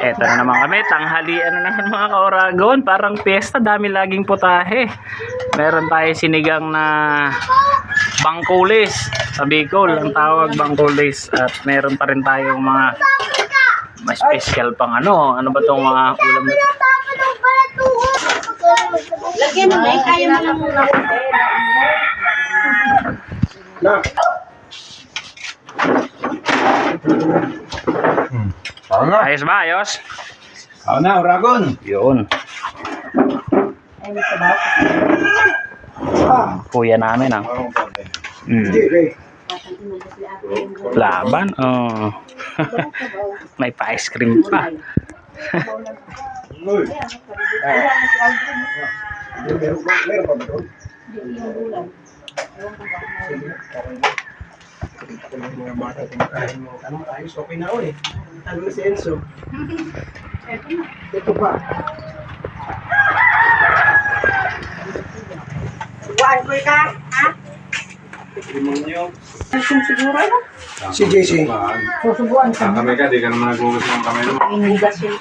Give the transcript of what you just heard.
Eto na naman kami, tanghalian na naman mga kaoragon. Parang piyesta, dami laging putahe. Meron tayo sinigang na bangkulis. Sa Bicol, ang tawag bangkulis. At meron pa rin tayong mga mas special pang ano. Ano ba tong mga ulam na Lagyan mo na, kaya mo lang muna. Oo nga. Ayos ba? Ayos? Oo na, Uragon. Yun. Kuya namin ah. Mm. Laban? Oh. May pa-ice cream pa. Okay na eh. Ano si Enzo? Ito pa. Buwan ko ka, ha? Siguro, ano? Si JC. Susubuan ka. Kami ka, di ka naman naghugas ng kamay mo. Inugas yun.